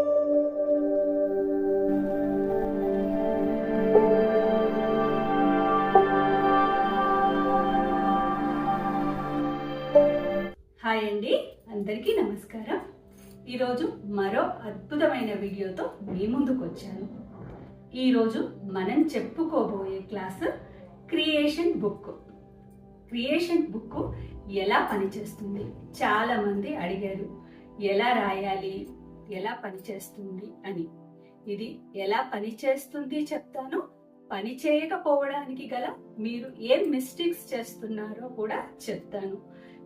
Hi అండి. అందరికీ నమస్కారం. ఈరోజు మరో అద్భుతమైన వీడియోతో మీ ముందుకు వచ్చాను ఈరోజు మనం చెప్పుకోబోయే class creation book. Creation book ఎలా పనిచేస్తుంది? చాలామంది అడిగారు. ఎలా రాయాలి? ఎలా పనిచేస్తుంది అని. ఇది ఎలా పనిచేస్తుంది చెప్తాను. పని చేయకపోవడానికి గల మీరు ఏం మిస్టేక్స్ చేస్తున్నారో కూడా చెప్తాను.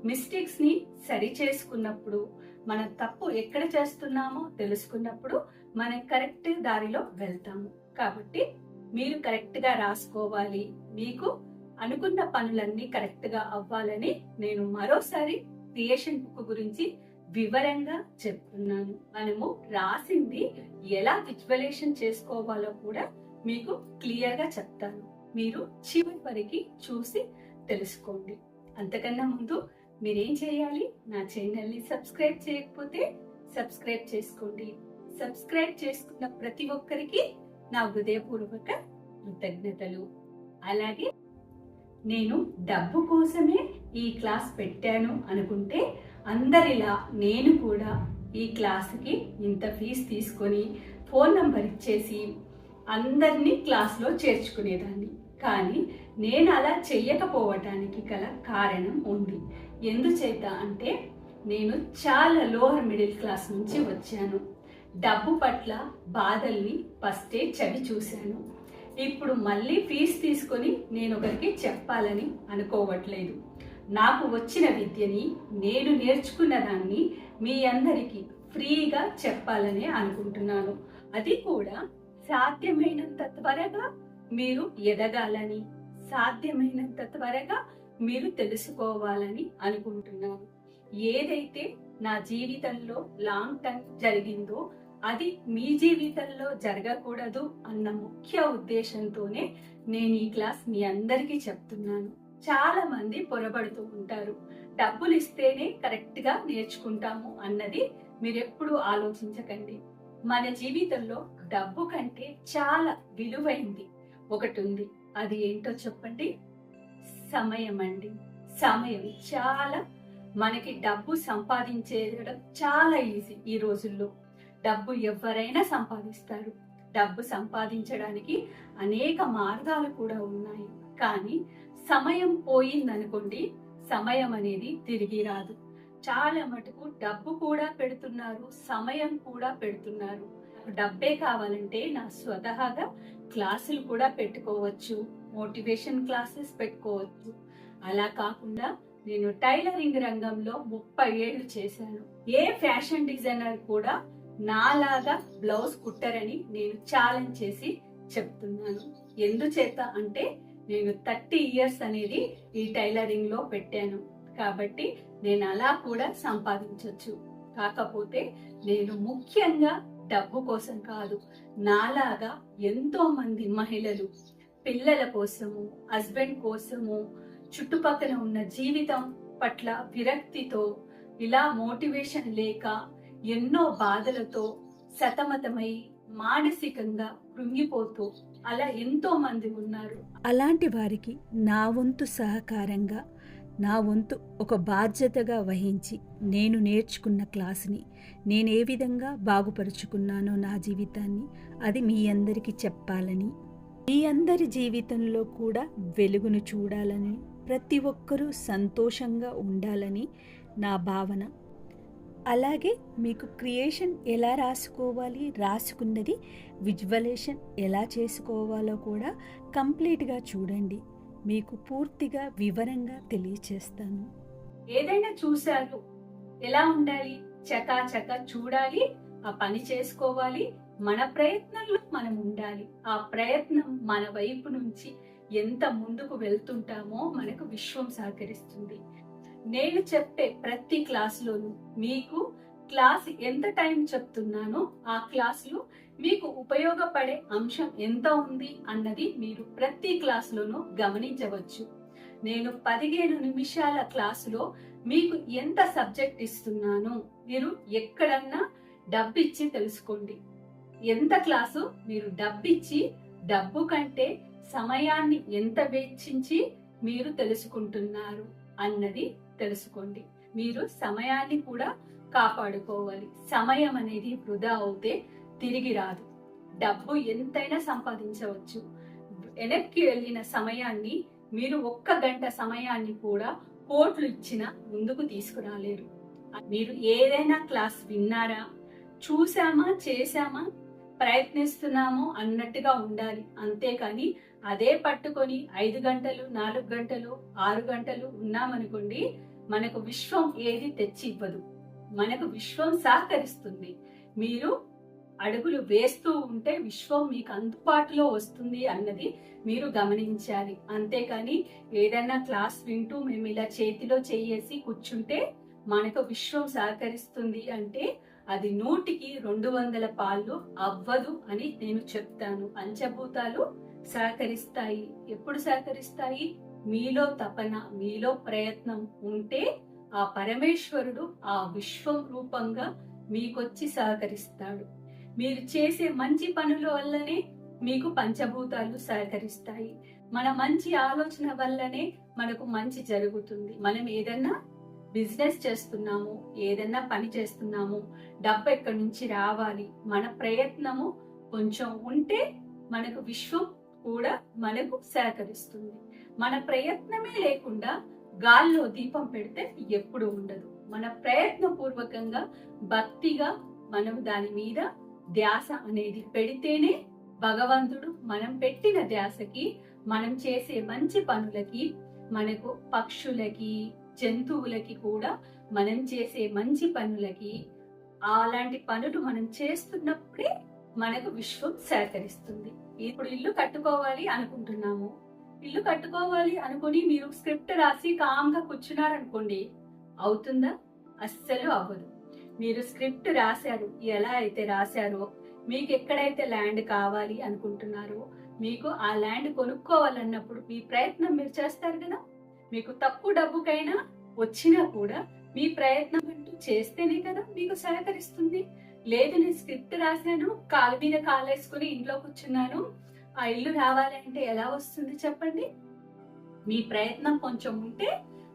మిస్టేక్స్ని సరి చేసుకున్నప్పుడు మన తప్పు ఎక్కడ చేస్తున్నామో తెలుసుకున్నప్పుడు మనం కరెక్ట్ దారిలో వెళ్తాము. కాబట్టి మీరు కరెక్ట్గా రాసుకోవాలి. మీకు అనుకున్న పనులన్నీ కరెక్ట్గా అవ్వాలని నేను మరోసారి క్రియేషన్ బుక్ గురించి వివరంగా చెప్తున్నాను. మనము రాసింది ఎలా విజువలేషన్ చేసుకోవాలో కూడా మీకు క్లియర్గా చెప్తాను. మీరు చివరి వరకు చూసి తెలుసుకోండి. అంతకన్నా ముందు మీరేం చేయాలి? నా ఛానల్ని సబ్స్క్రైబ్ చేయకపోతే సబ్స్క్రైబ్ చేసుకోండి. సబ్స్క్రైబ్ చేసుకున్న ప్రతి ఒక్కరికి నా హృదయపూర్వక కృతజ్ఞతలు. అలాగే నేను డబ్బు కోసమే ఈ క్లాస్ పెట్టాను అనుకుంటే అందరిలా నేను కూడా ఈ క్లాస్కి ఇంత ఫీజు తీసుకొని ఫోన్ నంబర్ ఇచ్చేసి అందరినీ క్లాస్లో చేర్చుకునేదాన్ని. కానీ నేను అలా చెయ్యకపోవటానికి గల కారణం ఉంది. ఎందుచేత అంటే నేను చాలా లోవర్ మిడిల్ క్లాస్ నుంచి వచ్చాను. డబ్బు పట్ల బాధల్ని ఫస్టే చవి చూశాను. ఇప్పుడు మళ్ళీ ఫీజు తీసుకొని నేను ఒకరికి చెప్పాలని అనుకోవట్లేదు. నాకు వచ్చిన విద్యని నేను నేర్చుకున్న దాన్ని మీ అందరికీ ఫ్రీగా చెప్పాలని అనుకుంటున్నాను. అది కూడా సాధ్యమైనంత త్వరగా మీరు ఎదగాలని సాధ్యమైనంత త్వరగా మీరు తెలుసుకోవాలని అనుకుంటున్నాను. ఏదైతే నా జీవితంలో లాంగ్ టర్మ్ జరిగిందో అది మీ జీవితంలో జరగకూడదు అన్న ముఖ్య ఉద్దేశంతోనే నేను ఈ క్లాస్ మీ అందరికీ చెప్తున్నాను. చాలా మంది పొరబడుతూ ఉంటారు. డబ్బులు ఇస్తేనే కరెక్ట్గా నేర్చుకుంటాము అన్నది మీరెప్పుడు ఆలోచించకండి. మన జీవితంలో డబ్బు కంటే చాలా విలువైంది ఒకటి ఉంది అది ఏంటో చెప్పండి? సమయం అండి. సమయం చాలా మనకి డబ్బు సంపాదించేయడం చాలా ఈజీ ఈ రోజుల్లో. డబ్బు ఎవరైనా సంపాదిస్తారు. డబ్బు సంపాదించడానికి అనేక మార్గాలు కూడా ఉన్నాయి. కానీ సమయం పోయిందనుకోండి సమయం అనేది తిరిగి రాదు. చాలా మటుకు డబ్బు కూడా పెడుతున్నారు సమయం కూడా పెడుతున్నారు. డబ్బే కావాలంటే నా స్వతహాగా క్లాసులు కూడా పెట్టుకోవచ్చు మోటివేషన్ క్లాసెస్ పెట్టుకోవచ్చు. అలా కాకుండా నేను టైలరింగ్ రంగంలో ముప్పై ఏళ్ళు చేశాను. ఏ ఫ్యాషన్ డిజైనర్ కూడా నాలాగా బ్లౌజ్ కుట్టరని నేను ఛాలెంజ్ చేసి చెప్తున్నాను. ఎందుచేత అంటే నేను థర్టీ ఇయర్స్ అనేది ఈ టైలరింగ్లో పెట్టాను. కాబట్టి నేను అలా కూడా సంపాదించవచ్చు కాకపోతే నేను ముఖ్యంగా డబ్బు కోసం కాదు నాలాగా ఎంతో మంది మహిళలు పిల్లల కోసము హస్బెండ్ కోసము చుట్టుపక్కల ఉన్న జీవితం పట్ల విరక్తితో ఇలా మోటివేషన్ లేక ఎన్నో బాధలతో సతమతమై మానసికంగా కృంగిపోతూ అలా ఎంతో మంది ఉన్నారు. అలాంటి వారికి నా వంతు సహకారంగా నా వంతు ఒక బాధ్యతగా వహించి నేను నేర్చుకున్న క్లాస్ని నేను ఏ విధంగా బాగుపరుచుకున్నానో నా జీవితాన్ని అది మీ అందరికీ చెప్పాలని మీ అందరి జీవితంలో కూడా వెలుగును చూడాలని ప్రతి ఒక్కరూ సంతోషంగా ఉండాలని నా భావన. అలాగే మీకు క్రియేషన్ ఎలా రాసుకోవాలి రాసుకున్నది విజువలేషన్ ఎలా చేసుకోవాలో కూడా కంప్లీట్గా చూడండి. మీకు పూర్తిగా వివరంగా తెలియచేస్తాను. ఏదైనా చూశారు ఎలా ఉండాలి? చకా చక చూడాలి. ఆ పని చేసుకోవాలి. మన ప్రయత్నంలో మనం ఉండాలి. ఆ ప్రయత్నం మన వైపు నుంచి ఎంత ముందుకు వెళ్తుంటామో మనకు విశ్వం సహకరిస్తుంది. నేను చెప్పే ప్రతి క్లాసులోనూ మీకు క్లాస్ ఎంత టైం చెప్తున్నానో ఆ క్లాసులో మీకు ఉపయోగపడే అంశం ఎంత ఉంది అన్నది మీరు ప్రతి క్లాసులోనూ గమనించవచ్చు. నేను పదిహేను నిమిషాల క్లాసులో మీకు ఎంత సబ్జెక్ట్ ఇస్తున్నాను మీరు ఎక్కడన్నా డబ్బు ఇచ్చి తెలుసుకోండి. ఎంత క్లాసు మీరు డబ్బిచ్చి డబ్బు కంటే సమయాన్ని ఎంత వెచ్చించి మీరు తెలుసుకుంటున్నారు అన్నది తెలుసుకోండి. మీరు సమయాన్ని కూడా కాపాడుకోవాలి. సమయం అనేది వృధా అవుతే తిరిగి రాదు. డబ్బు ఎంతైనా సంపాదించవచ్చు. వెనక్కి వెళ్ళిన సమయాన్ని మీరు ఒక్క గంట సమయాన్ని కూడా కోట్లు ఇచ్చిన ముందుకు తీసుకురాలేరు. మీరు ఏదైనా క్లాస్ విన్నారా? చూసామా చేశామా? ప్రయత్నిస్తున్నాము అన్నట్టుగా ఉండాలి. అంతేకాని అదే పట్టుకొని ఐదు గంటలు నాలుగు గంటలు ఆరు గంటలు ఉన్నామనుకోండి మనకు విశ్వం ఏది తెచ్చి ఇవ్వదు మనకు విశ్వం సహకరిస్తుంది. మీరు అడుగులు వేస్తూ ఉంటే విశ్వం మీకు అందుబాటులో వస్తుంది అన్నది మీరు గమనించాలి. అంతేకాని ఏదైనా క్లాస్ వింటూ మేము ఇలా చేతిలో చేయేసి కూర్చుంటే మనకు విశ్వం సహకరిస్తుంది అంటే అది నూటికి రెండు వందల పాళ్ళు అవ్వదు అని నేను చెప్తాను. పంచభూతాలు సహకరిస్తాయి ఎప్పుడు సహకరిస్తాయి మీలో తపన మీలో ప్రయత్నం ఉంటే ఆ పరమేశ్వరుడు ఆ విశ్వం రూపంగా మీకొచ్చి సహకరిస్తాడు. మీరు చేసే మంచి పనుల వల్లనే మీకు పంచభూతాలు సహకరిస్తాయి మన మంచి ఆలోచన వల్లనే మనకు మంచి జరుగుతుంది. మనం ఏదన్నా బిజినెస్ చేస్తున్నాము ఏదన్నా పని చేస్తున్నాము డబ్బు ఎక్కడి నుంచి రావాలి మన ప్రయత్నము కొంచెం ఉంటే మనకు విశ్వం కూడా మనకు సహకరిస్తుంది. మన ప్రయత్నమే లేకుండా గాల్లో దీపం పెడితే ఎప్పుడు ఉండదు. మన ప్రయత్నపూర్వకంగా భక్తిగా మనం దాని మీద ధ్యాస అనేది పెడితేనే భగవంతుడు మనం పెట్టిన ధ్యాసకి మనం చేసే మంచి పనులకి మనకు పక్షులకి జంతువులకి కూడా మనం చేసే మంచి పనులకి అలాంటి పనులు మనం చేస్తున్నప్పుడే మనకు విశ్వం సేకరిస్తుంది. ఇప్పుడు ఇల్లు కట్టుకోవాలి అనుకుంటున్నాము. ఇల్లు కట్టుకోవాలి అనుకుని మీరు స్క్రిప్ట్ రాసి కామ్గా కూర్చున్నారనుకోండి అవుతుందా? అస్సలు అవ్వదు. మీరు స్క్రిప్ట్ రాశారు ఎలా అయితే రాశారో మీకు ఎక్కడైతే ల్యాండ్ కావాలి అనుకుంటున్నారో మీకు ఆ ల్యాండ్ కొనుక్కోవాలన్నప్పుడు మీ ప్రయత్నం మీరు చేస్తారు కదా? మీకు తక్కువ డబ్బుకైనా వచ్చినా కూడా మీ ప్రయత్నం అంటూ చేస్తేనే కదా మీకు సహకరిస్తుంది. లేదు నేను స్క్రిప్ట్ రాశాను కాలు మీద కాలేసుకుని ఇంట్లో కూర్చున్నాను. ఆ ఇల్లు రావాలంటే ఎలా వస్తుంది చెప్పండి? మీ ప్రయత్నం కొంచెం ఉంటే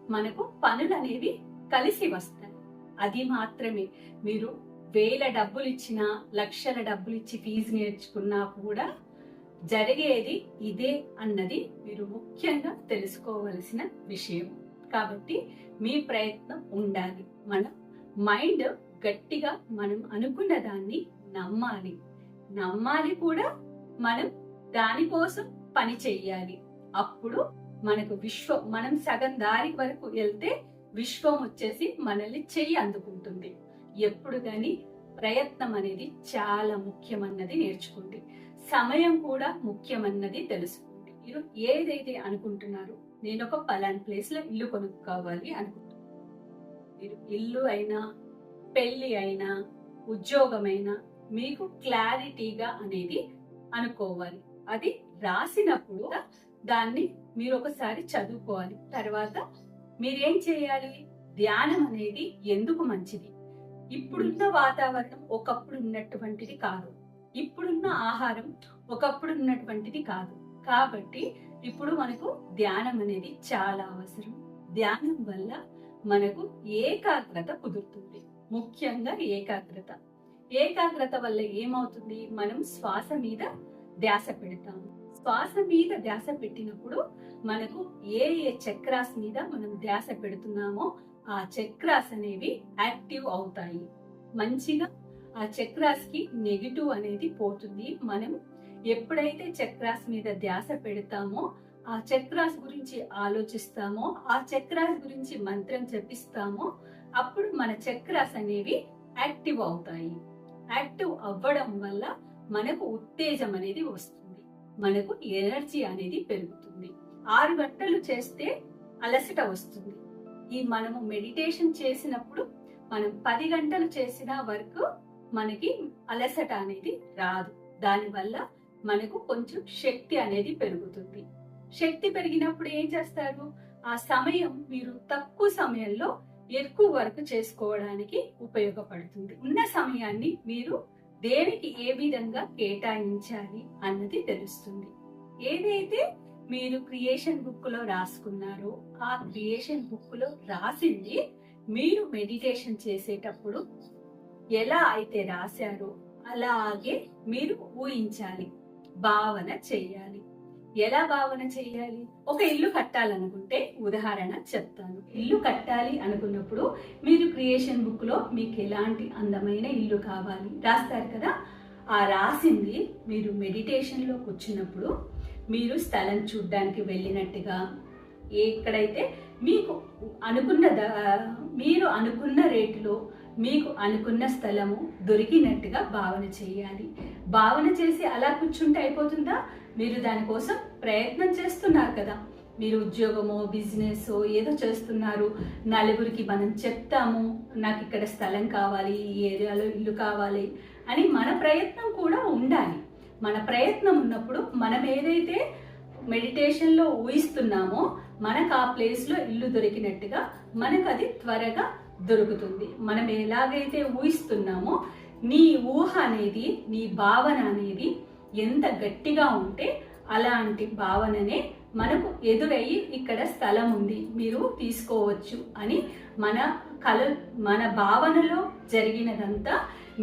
మనకు పనులు అనేవి కలిసి వస్తాయి. అది మాత్రమే. మీరు వేల డబ్బులు ఇచ్చినా లక్షల డబ్బులు ఇచ్చి ఫీజు నేర్చుకున్నా కూడా జరిగేది ఇదే అన్నది మీరు ముఖ్యంగా తెలుసుకోవలసిన విషయం. కాబట్టి మీ ప్రయత్నం ఉండాలి. మన మైండ్ గట్టిగా మనం అనుకున్న దాన్ని నమ్మాలి. నమ్మాలి కూడా మనం దానికోసం పని చెయ్యాలి అప్పుడు మనకు విశ్వం మనం సగం దారి వరకు వెళ్తే విశ్వం వచ్చేసి మనల్ని చెయ్యి అందుకుంటుంది. ఎప్పుడు కానీ ప్రయత్నం అనేది చాలా ముఖ్యమన్నది నేర్చుకోండి. సమయం కూడా ముఖ్యమన్నది తెలుసుకోండి మీరు ఏదైతే అనుకుంటున్నారో నేను ఒక పలాన్ ప్లేస్లో ఇల్లు కొనుక్కోవాలి అనుకుంటున్నాను. మీరు ఇల్లు అయినా పెళ్ళి అయినా ఉద్యోగమైనా మీకు క్లారిటీగా అనేది అనుకోవాలి. అది రాసినప్పుడు దాన్ని మీరు ఒకసారి చదువుకోవాలి. తర్వాత మీరేం చేయాలి? ధ్యానం అనేది ఎందుకు మంచిది? ఇప్పుడున్న వాతావరణం ఒకప్పుడు ఉన్నటువంటిది కాదు. ఇప్పుడున్న ఆహారం ఒకప్పుడు ఉన్నటువంటిది కాదు. కాబట్టి ఇప్పుడు మనకు ధ్యానం అనేది చాలా అవసరం. ధ్యానం వల్ల మనకు ఏకాగ్రత కుదురుతుంది. ముఖ్యంగా ఏకాగ్రత. ఏకాగ్రత వల్ల ఏమవుతుంది? మనం శ్వాస మీద ధ్యాస పెడతాము. శ్వాస మీద ధ్యాస పెట్టినప్పుడు మనకు ఏ ఏ చక్రాస్ మీద మనం ధ్యాస పెడుతున్నామో ఆ చక్రాస్ అనేవి యాక్టివ్ అవుతాయి. మంచిగా ఆ చక్రాస్కి నెగిటివ్ అనేది పోతుంది. మనం ఎప్పుడైతే చక్రాస్ మీద ధ్యాస పెడతామో ఆ చక్రాస్ గురించి ఆలోచిస్తామో ఆ చక్రాస్ గురించి మంత్రం జపిస్తామో అప్పుడు మన చక్రాస్ అనేవి యాక్టివ్ అవుతాయి. యాక్టివ్ అవ్వడం వల్ల మనకు ఉత్తేజం అనేది వస్తుంది. మనకు ఎనర్జీ అనేది పెరుగుతుంది. ఆరు గంటలు చేస్తే అలసట వస్తుంది. ఈ మనము మెడిటేషన్ చేసినప్పుడు మనం పది గంటలు చేసిన వరకు మనకి అలసట అనేది రాదు. దానివల్ల మనకు కొంచెం శక్తి అనేది పెరుగుతుంది. శక్తి పెరిగినప్పుడు ఏం చేస్తారు? ఆ సమయం మీరు తక్కువ సమయంలో ఎక్కువ వర్క్ చేసుకోవడానికి ఉపయోగపడుతుంది. ఉన్న సమయాన్ని మీరు దేనికి ఏ విధంగా కేటాయించాలి అన్నది తెలుస్తుంది. ఏదైతే మీరు క్రియేషన్ బుక్లో రాసుకున్నారో ఆ క్రియేషన్ బుక్లో రాసింది మీరు మెడిటేషన్ చేసేటప్పుడు ఎలా అయితే రాశారో అలాగే మీరు ఊహించాలి భావన చెయ్యాలి. ఎలా భావన చెయ్యాలి? ఒక ఇల్లు కట్టాలనుకుంటే ఉదాహరణ చెప్తాను. ఇల్లు కట్టాలి అనుకున్నప్పుడు మీరు క్రియేషన్ బుక్లో మీకు ఎలాంటి అందమైన ఇల్లు కావాలి రాస్తారు కదా? ఆ రాసింది మీరు మెడిటేషన్లో కూర్చున్నప్పుడు మీరు స్థలం చూడ్డానికి వెళ్ళినట్టుగా ఎక్కడైతే మీకు అనుకున్న మీరు అనుకున్న రేటులో మీకు అనుకున్న స్థలము దొరికినట్టుగా భావన చేయాలి. భావన చేసి అలా కూర్చుంటే అయిపోతుందా? మీరు దానికోసం ప్రయత్నం చేస్తున్నారు కదా. మీరు ఉద్యోగమో బిజినెస్ ఏదో చేస్తున్నారు. నలుగురికి మనం చెప్తాము నాకు ఇక్కడ స్థలం కావాలి ఈ ఏరియాలో ఇల్లు కావాలి అని మన ప్రయత్నం కూడా ఉండాలి. మన ప్రయత్నం ఉన్నప్పుడు మనం ఏదైతే మెడిటేషన్లో ఊహిస్తున్నామో మనకు ఆ ప్లేస్లో ఇల్లు దొరికినట్టుగా మనకు అది త్వరగా దొరుకుతుంది. మనం ఎలాగైతే ఊహిస్తున్నామో నీ ఊహ అనేది నీ భావన అనేది ఎంత గట్టిగా ఉంటే అలాంటి భావననే మనకు ఎదురయ్యి ఇక్కడ స్థలం ఉంది మీరు తీసుకోవచ్చు అని మన కల మన భావనలో జరిగినదంతా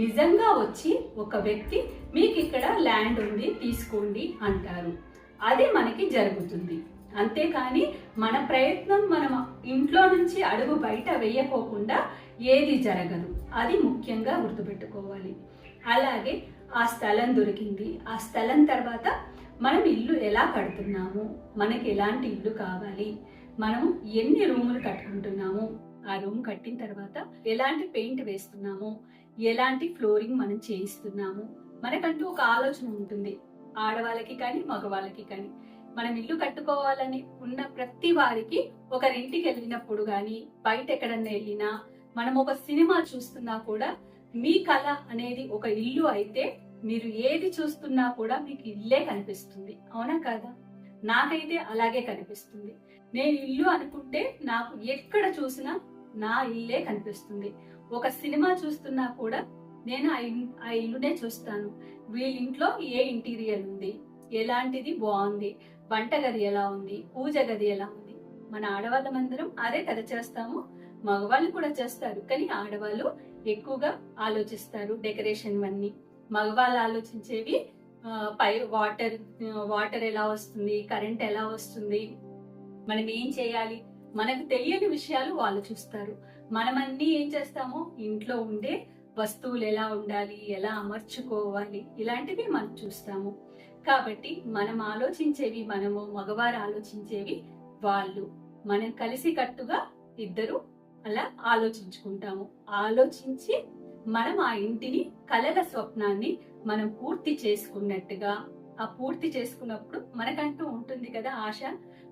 నిజంగా వచ్చి ఒక వ్యక్తి మీకు ఇక్కడ ల్యాండ్ ఉంది తీసుకోండి అంటారు. అది మనకి జరుగుతుంది. అంతేకాని మన ప్రయత్నం మనం ఇంట్లో నుంచి అడుగు బయట వేయకోకుండా ఏది జరగదు. అది ముఖ్యంగా గుర్తుపెట్టుకోవాలి. అలాగే ఆ స్థలం దొరికింది. ఆ స్థలం తర్వాత మనం ఇల్లు ఎలా కడుతున్నాము? మనకి ఎలాంటి ఇల్లు కావాలి? మనం ఎన్ని రూములు కట్టుకుంటున్నాము? ఆ రూమ్ కట్టిన తర్వాత ఎలాంటి పెయింట్ వేస్తున్నాము? ఎలాంటి ఫ్లోరింగ్ మనం చేయిస్తున్నాము? మనకంటూ ఒక ఆలోచన ఉంటుంది. ఆడవాళ్ళకి కానీ మగవాళ్ళకి కానీ. మనం ఇల్లు కట్టుకోవాలని ఉన్న ప్రతి వారికి ఒకరింటికి వెళ్ళినప్పుడు కానీ బయట ఎక్కడన్నా వెళ్ళినా మనం ఒక సినిమా చూస్తున్నా కూడా మీ కళ అనేది ఒక ఇల్లు అయితే మీరు ఏది చూస్తున్నా కూడా మీకు ఇల్లే కనిపిస్తుంది. అవునా కాదా? నాకైతే అలాగే కనిపిస్తుంది. నేను ఇల్లు అనుకుంటే నాకు ఎక్కడ చూసినా నా ఇల్లే కనిపిస్తుంది. ఒక సినిమా చూస్తున్నా కూడా నేను ఆ ఆ ఇల్లునే చూస్తాను. వీళ్ళ ఇంట్లో ఏ ఇంటీరియర్ ఉంది? ఎలాంటిది బాగుంది? వంటగది ఎలా ఉంది? పూజ గది ఎలా ఉంది? మన ఆడవాళ్ళమందరం అదే కదా చేస్తాము. మగవాళ్ళు కూడా చేస్తారు. కానీ ఆడవాళ్ళు ఎక్కువగా ఆలోచిస్తారు డెకరేషన్ అన్ని మగవాళ్ళు ఆలోచించేవి పై వాటర్ వాటర్ ఎలా వస్తుంది? కరెంట్ ఎలా వస్తుంది? మనం ఏం చేయాలి? మనకు తెలియని విషయాలు వాళ్ళు చూస్తారు. మనం అన్ని ఏం చేస్తామో? ఇంట్లో ఉండే వస్తువులు ఎలా ఉండాలి? ఎలా అమర్చుకోవాలి? ఇలాంటివి మనం చూస్తాము. కాబట్టి మనం ఆలోచించేవి మనము మగవారు ఆలోచించేవి వాళ్ళు. మనం కలిసి కట్టుగా ఇద్దరు అలా ఆలోచించుకుంటాము. ఆలోచించి మనం ఆ ఇంటిని కలల స్వప్నాన్ని మనం పూర్తి చేసుకున్నట్టుగా ఆ పూర్తి చేసుకున్నప్పుడు మనకంటూ ఉంటుంది కదా ఆశ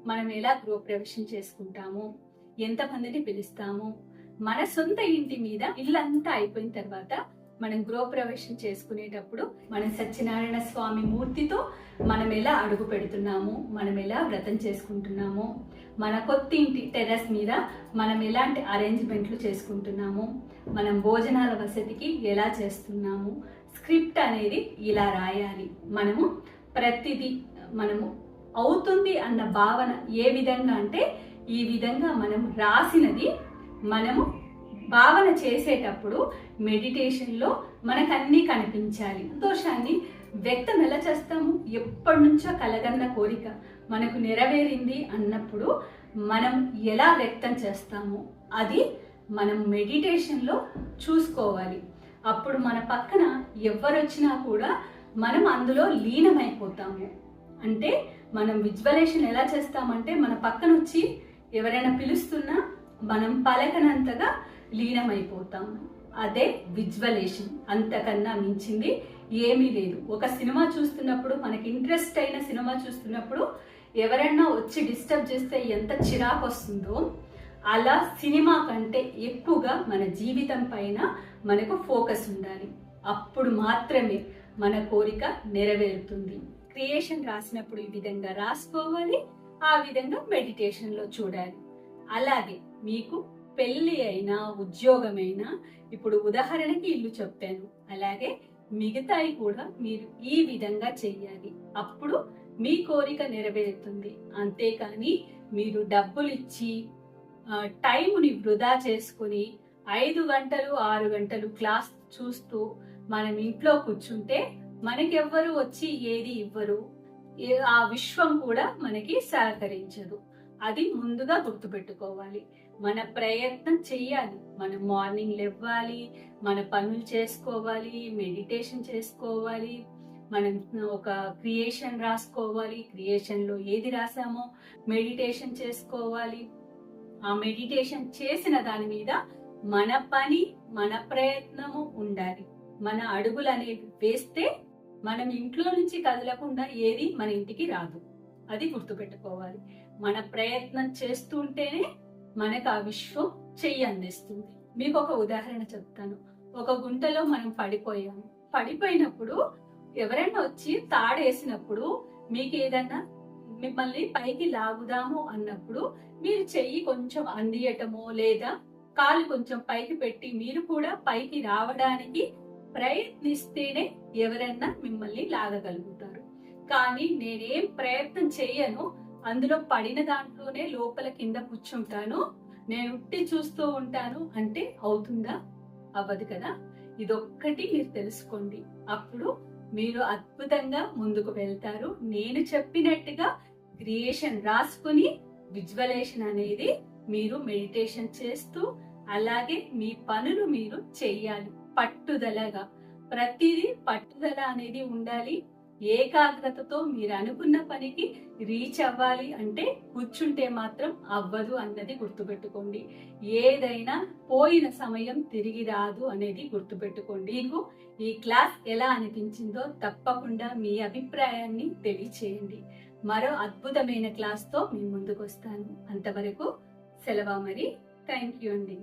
మనం ఎలా గృహప్రవేశం చేసుకుంటాము? ఎంతమందిని పిలుస్తాము? మన సొంత ఇంటి మీద ఇల్లంతా అయిపోయిన తర్వాత మనం గృహప్రవేశం చేసుకునేటప్పుడు మన సత్యనారాయణ స్వామి మూర్తితో మనం ఎలా అడుగు పెడుతున్నాము మనం ఎలా వ్రతం చేసుకుంటున్నాము మన కొత్త ఇంటి టెర్రస్ మీద మనం ఎలాంటి అరేంజ్మెంట్లు చేసుకుంటున్నాము మనం భోజనాల వసతికి ఎలా చేస్తున్నాము స్క్రిప్ట్ అనేది ఇలా రాయాలి. మనము ప్రతిదీ మనము అవుతుంది అన్న భావన ఏ విధంగా అంటే ఈ విధంగా మనం రాసినది మనము భావన చేసేటప్పుడు మెడిటేషన్లో మనకు అన్నీ కనిపించాలి. సంతోషాన్ని వ్యక్తం ఎలా చేస్తాము? ఎప్పటి నుంచో కలగన్న కోరిక మనకు నెరవేరింది అన్నప్పుడు మనం ఎలా వ్యక్తం చేస్తాము? అది మనం మెడిటేషన్లో చూసుకోవాలి. అప్పుడు మన పక్కన ఎవరొచ్చినా కూడా మనం అందులో లీనమైపోతాము. అంటే మనం విజువలేషన్ ఎలా చేస్తామంటే మన పక్కన వచ్చి ఎవరైనా పిలుస్తున్నా మనం పలకనంతగా లీనమైపోతాము. అదే విజువలేషన్. అంతకన్నా మించింది ఏమీ లేదు. ఒక సినిమా చూస్తున్నప్పుడు మనకి ఇంట్రెస్ట్ అయిన సినిమా చూస్తున్నప్పుడు ఎవరైనా వచ్చి డిస్టర్బ్ చేస్తే ఎంత చిరాకు వస్తుందో అలా సినిమా కంటే ఎక్కువగా మన జీవితం పైన మనకు ఫోకస్ ఉండాలి. అప్పుడు మాత్రమే మన కోరిక నెరవేరుతుంది. క్రియేషన్ రాసినప్పుడు ఈ విధంగా రాసుకోవాలి ఆ విధంగా మెడిటేషన్లో చూడాలి. అలాగే మీకు పెళ్ళి అయినా ఉద్యోగమైనా ఇప్పుడు ఉదాహరణకి ఇల్లు చెప్పాను అలాగే మిగతాయి కూడా మీరు ఈ విధంగా చెయ్యాలి. అప్పుడు మీ కోరిక నెరవేరుతుంది. అంతేకాని మీరు డబ్బులు ఇచ్చి టైముని టైంని వృధా చేసుకుని ఐదు గంటలు ఆరు గంటలు క్లాస్ చూస్తూ మనం ఇంట్లో కూర్చుంటే మనకెవ్వరు వచ్చి ఏది ఇవ్వరు. ఆ విశ్వం కూడా మనకి సహకరించదు. అది ముందుగా గుర్తుపెట్టుకోవాలి. మన ప్రయత్నం చెయ్యాలి. మనం మార్నింగ్ లేవ్వాలి మన పనులు చేసుకోవాలి మెడిటేషన్ చేసుకోవాలి మనం ఒక క్రియేషన్ రాసుకోవాలి క్రియేషన్లో ఏది రాసామో మెడిటేషన్ చేసుకోవాలి. ఆ మెడిటేషన్ చేసిన దాని మీద మన పని మన ప్రయత్నము ఉండాలి. మన అడుగులు అనేవి వేస్తే మనం ఇంట్లో నుంచి కదలకుండా ఏది మన ఇంటికి రాదు. అది గుర్తుపెట్టుకోవాలి. మన ప్రయత్నం చేస్తుంటేనే మనకు ఆ విశ్వం చెయ్యి అందిస్తుంది. మీకు ఒక ఉదాహరణ చెప్తాను. ఒక గుంటలో మనం పడిపోయాము పడిపోయినప్పుడు ఎవరైనా వచ్చి తాడేసినప్పుడు మీకు ఏదన్నా మిమ్మల్ని పైకి లాగుదాము అన్నప్పుడు మీరు చెయ్యి కొంచెం అందియటమో లేదా కాలు కొంచెం పైకి పెట్టి మీరు కూడా పైకి రావడానికి ప్రయత్నిస్తేనే ఎవరైనా మిమ్మల్ని లాగగలుగుతారు. కానీ నేనేం ప్రయత్నం చెయ్యను. అందులో పడిన దాంట్లోనే లోపల కింద కూర్చుంటాను. నేను ఉట్టి చూస్తూ ఉంటాను. అంటే అవుతుందా? అవ్వదు కదా? ఇదొక్కటి మీరు తెలుసుకోండి. అప్పుడు మీరు అద్భుతంగా ముందుకు వెళ్తారు. నేను చెప్పినట్టుగా క్రియేషన్ రాసుకుని విజువలేషన్ అనేది మీరు మెడిటేషన్ చేస్తూ అలాగే మీ పనులు మీరు చెయ్యాలి. పట్టుదలగా. ప్రతిదీ పట్టుదల అనేది ఉండాలి. ఏకాగ్రతతో మీరు అనుకున్న పనికి రీచ్ అవ్వాలి అంటే కూర్చుంటే మాత్రం అవ్వదు అన్నది గుర్తుపెట్టుకోండి. ఏదైనా పోయిన సమయం తిరిగి రాదు అనేది గుర్తుపెట్టుకోండి. మీకు ఈ క్లాస్ ఎలా అనిపించిందో తప్పకుండా మీ అభిప్రాయాన్ని తెలియచేయండి. మరో అద్భుతమైన క్లాస్తో మీ ముందుకు వస్తాను అంతవరకు సెలవు మరి థ్యాంక్ యూ అండి.